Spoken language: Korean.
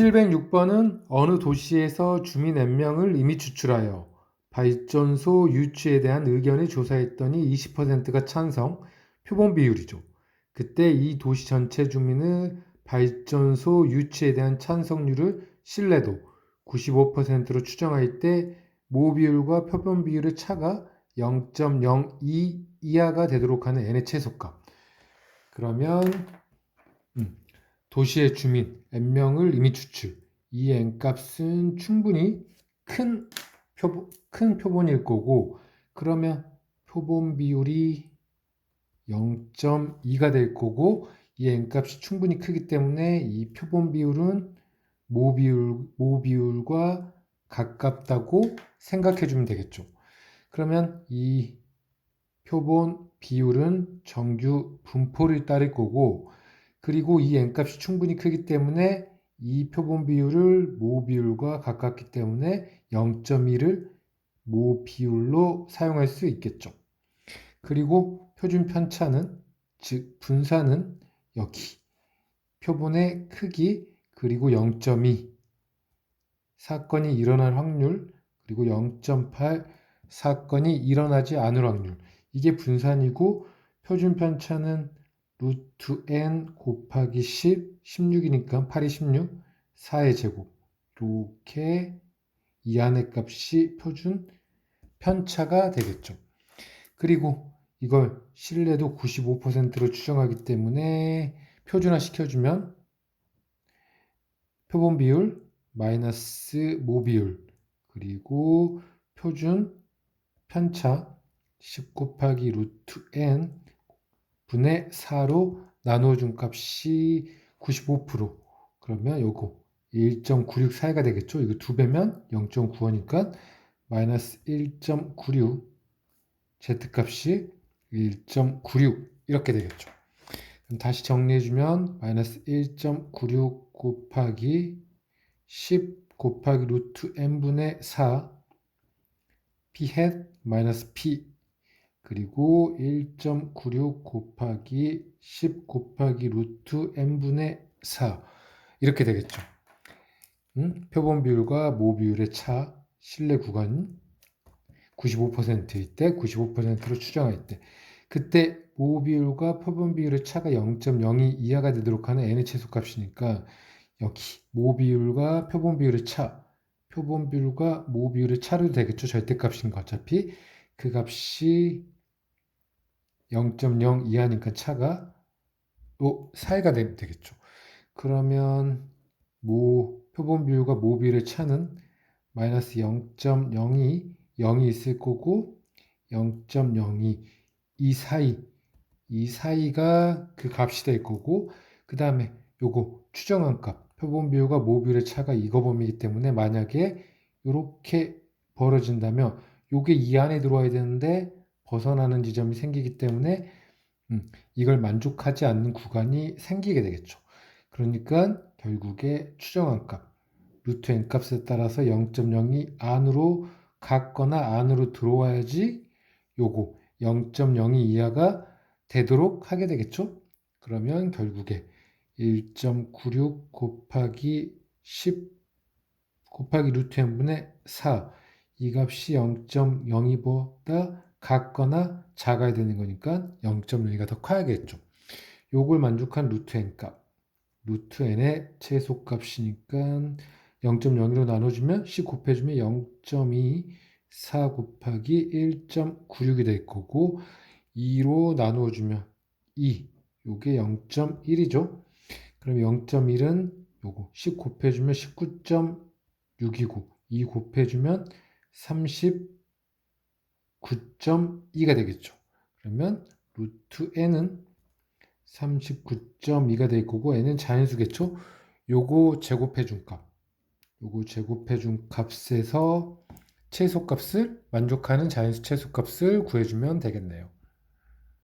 706번은 어느 도시에서 주민 N명을 이미 추출하여 발전소 유치에 대한 의견을 조사했더니 20%가 찬성, 표본 비율이죠. 그때 이 도시 전체 주민의 발전소 유치에 대한 찬성률을 신뢰도 95%로 추정할 때 모 비율과 표본 비율의 차가 0.02 이하가 되도록 하는 n의 최소값. 그러면 음, 도시의 주민 n명을 이미 추출. 이 n값은 충분히 큰 표본, 큰 표본일 거고 그러면 표본 비율이 0.2가 될 거고 이 n값이 충분히 크기 때문에 이 표본 비율은 모 비율 모 비율과 가깝다고 생각해 주면 되겠죠. 그러면 이 표본 비율은 정규 분포를 따를 거고 그리고 이 n값이 충분히 크기 때문에 이 표본 비율을 모 비율과 가깝기 때문에 0.1을 모 비율로 사용할 수 있겠죠. 그리고 표준 편차는 즉 분산은 여기. 표본의 크기 그리고 0.2 사건이 일어날 확률 그리고 0.8 사건이 일어나지 않을 확률. 이게 분산이고 표준 편차는 루트 n 곱하기 10 16이니까 8이 16 4의 제곱 이렇게 이 안의 값이 표준 편차가 되겠죠. 그리고 이걸 신뢰도 95%로 추정하기 때문에 표준화 시켜주면 표본 비율 마이너스 모 비율 그리고 표준 편차 10 곱하기 루트 n 분의 4로 나누어준 값이 95% 그러면 요거 1.964가 되겠죠. 이거 두 배면 0.95니까 마이너스 1.96 z값이 1.96 이렇게 되겠죠. 다시 정리해주면 마이너스 1.96 곱하기 10 곱하기 루트 n분의 4 p 햇 마이너스 p 그리고 1.96 곱하기 10 곱하기 루트 n분의 4 이렇게 되겠죠. 음? 표본 비율과 모 비율의 차 신뢰 구간 95%일 때 95%로 추정할 때 그때 모 비율과 표본 비율의 차가 0.02 이하가 되도록 하는 n의 최소값이니까 여기 모 비율과 표본 비율의 차 표본 비율과 모 비율의 차로 되겠죠 절대값인 거 어차피 그 값이 0.0 이하니까 차가 또 사이가 되면 되겠죠. 그러면 모 표본 비율과 모 비율의 차는 마이너스 0.02 0이 있을 거고 0.02 이 사이 이 사이가 그 값이 될 거고 그 다음에 요거 추정한 값 표본 비율과 모 비율의 차가 이거 범위이기 때문에 만약에 이렇게 벌어진다면 요게 이 안에 들어와야 되는데 벗어나는 지점이 생기기 때문에 음, 이걸 만족하지 않는 구간이 생기게 되겠죠. 그러니까 결국에 추정한 값 루트 n 값에 따라서 0.02 안으로 갔거나 안으로 들어와야지 요거 0.02 이하가 되도록 하게 되겠죠. 그러면 결국에 1.96 곱하기 10 곱하기 루트 n분의 4 이 값이 0.02보다 같거나 작아야 되는 거니까 0.02가 더 커야겠죠. 요걸 만족한 루트 n 값 루트 n의 최소값이니까 0.02로 나눠주면 10 곱해주면 0.2 4 곱하기 1.96이 될 거고 2로 나누어주면 2 요게 0.1이죠 그럼 0.1은 요거 10 곱해주면 19.6이고 2 곱해주면 39.2가 되겠죠 그러면 루트 n은 39.2가 될 거고 n은 자연수겠죠 요거 제곱해 준 값. 요거 제곱해 준 값에서 최소값을 만족하는 자연수 최소값을 구해주면 되겠네요.